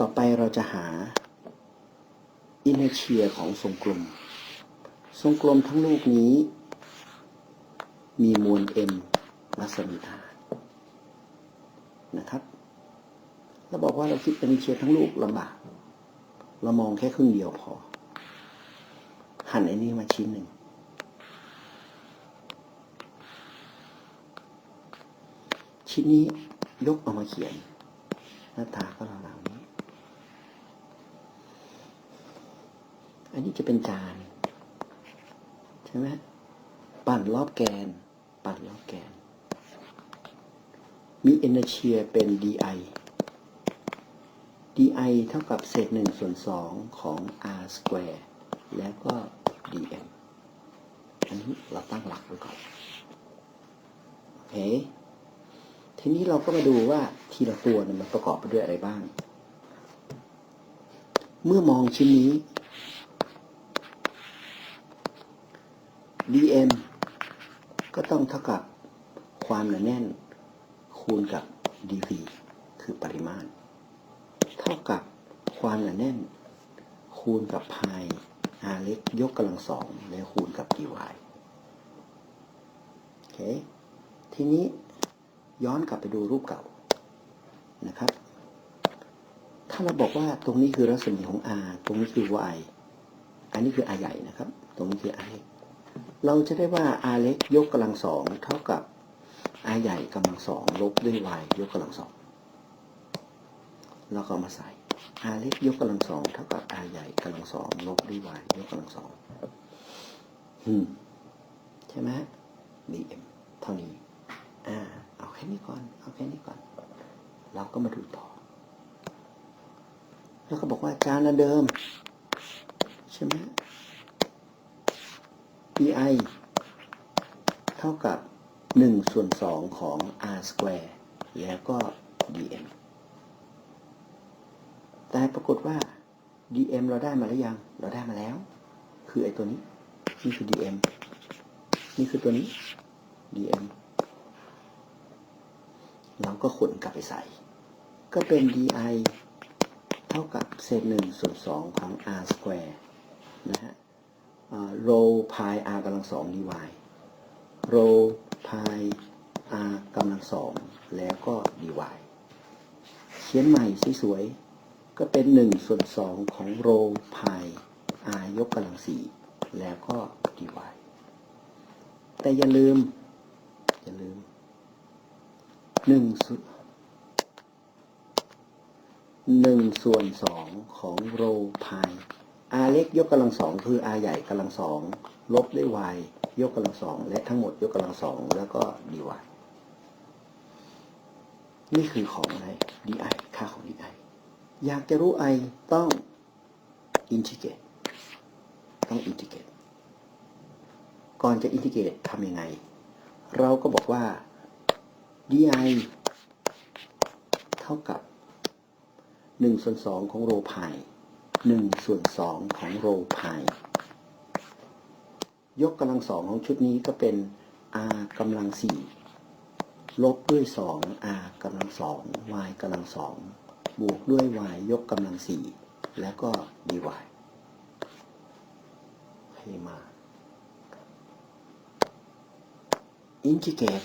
ต่อไปเราจะหาอินเชียของทรงกลม ทรงกลมทั้งลูกนี้ มีมวล m รัศมีฐานนะครับ เราบอกว่าเราคิดอินเชียทั้งลูกลำบาก เรามองแค่ครึ่งเดียวพอ หั่นไอ้นี้มาชิ้นหนึ่ง ชิ้นนี้ยกออกมาเขียน หน้าตาก็เหล่าๆนี้ อันนี้จะเป็นจานใช่ไหมปั่นรอบแกน ปั่นรอบแกน มี inertia เป็น di di เท่ากับเศษหนึ่งส่วนสองของ r square แล้วก็ dm อันนี้เราตั้งหลักไว้ก่อน โอเค ทีนี้เราก็มาดูว่าทีละตัวมันประกอบไปด้วยอะไรบ้าง เมื่อมองชิ้นนี้ dm ก็ต้องเท่ากับความหนาแน่น คูณกับ dv คือปริมาณเท่ากับความหนาแน่น คูณกับพาย r เล็กยกกำลังสองแล้วคูณกับ dy โอเค ทีนี้ย้อนกลับไปดูรูปเก่านะครับ ถ้าเราบอกว่าตรงนี้คือรัศมีของ r ตรงนี้คือ y อันนี้คือ r ใหญ่นะครับ ตรงนี้คือ r เล็ก เราจะได้ว่า r เล็กยกกำลังสองเท่ากับ r ใหญ่กำลังสองลบด้วย y ยกกำลังสองเราก็เอามาใส่ r เล็กยกกำลังสองเท่ากับ r ใหญ่กำลังสองลบด้วย y ยกกำลังสองอืมใช่ไหม dm เท่านี้อ่าเอาแค่นี้ก่อน เอาแค่นี้ก่อน เราก็มาดูต่อ แล้วก็บอกว่าจานละเดิม ใช่ไหม pi เท่ากับ 1 ส่วน 2 ของ r square แล้วก็ dm แต่ปรากฏว่า dm เราได้มาหรือยัง เราได้มาแล้ว คือไอ้ตัวนี้ นี่คือ dm นี่คือตัวนี้ dm เราก็ขนกลับไปใส่ ก็เป็น di เท่ากับเศษหนึ่งส่วนสองของ r square นะฮะ โรพาย r กำลังสอง dy โรพาย r กำลังสองแล้วก็ dy เขียนใหม่สวยๆก็เป็นหนึ่งส่วนสองของโรพาย r ยกกำลังสี่แล้วก็ dy แต่อย่าลืม อย่าลืมหนึ่งส่วนหนึ่งส่วนสองของโรพาย r เล็กยกกำลังสองคือ r ใหญ่กำลังสองลบด้วย y ยกกำลังสองและทั้งหมดยกกำลังสองแล้วก็ dy นี่คือของอะไร di ค่าของ di อยากจะรู้ i ต้องอินทิเกรตต้องอินทิเกรตก่อนจะอินทิเกรตทำยังไง เราก็บอกว่า di เท่ากับ1ส่วน2ของโรพาย 1ส่วน2ของโรพายยกกำลังสองของชุดนี้ก็เป็น r กำลัง4ลบด้วย2 r กำลัง2 y กำลัง2บวกด้วย y ยกกำลัง4แล้วก็ dy ให้มาอินทิเกรต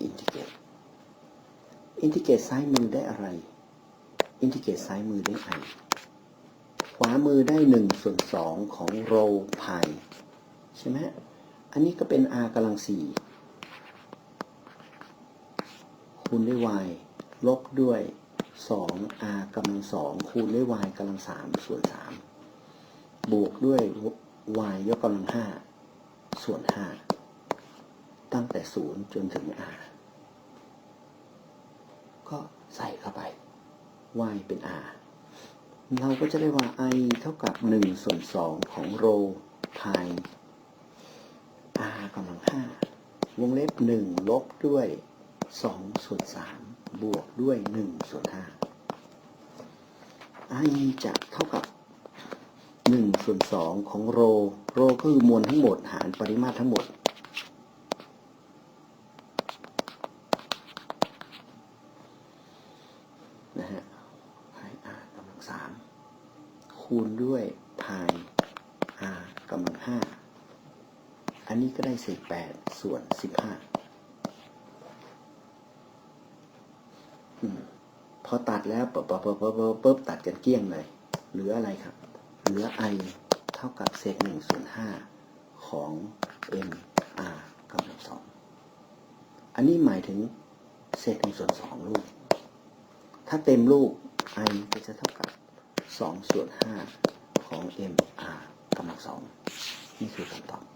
อินทิเกรตอินทิเกรตซ้ายมือได้อะไรอินทิเกรตซ้ายมือได้ i ขวามือได้1ส่วน2ของโรพายใช่ไหมอันนี้ก็เป็น r กำลัง4คูณด้วย y ลบด้วย 2r กำลัง2คูณด้วย y กำลัง3ส่วน3บวกด้วย y ยกกำลัง5ส่วน5ตั้งแต่0จนถึง r ก็ใส่เข้าไป y เป็น r เราก็จะได้ว่า i เท่ากับ 1 ส่วน 2 ของโรพาย r กำลัง 5 วงเล็บ 1 ลบด้วย 2 ส่วน 3 บวกด้วย 1 ส่วน 5 i จะเท่ากับ 1 ส่วน 2 ของโร โรก็คือมวลทั้งหมดหารปริมาตรทั้งหมด นะฮะให้ r กำลัง สาม คูณด้วยพาย r กำลังห้าอันนี้ก็ได้เศษแปดส่วนสิบห้าพอตัดแล้วปุ๊บปุ๊บปุ๊บปุ๊บตัดกันเกลี้ยงเลย เหลืออะไรครับ เหลือ i เท่ากับเศษหนึ่งส่วนห้าของ m r กำลังสองอันนี้หมายถึงเศษหนึ่งส่วนสองลูก ถ้าเต็มลูก i ก็จะเท่ากับ สองส่วนห้าของ m r กำลังสองนี่คือคำตอบ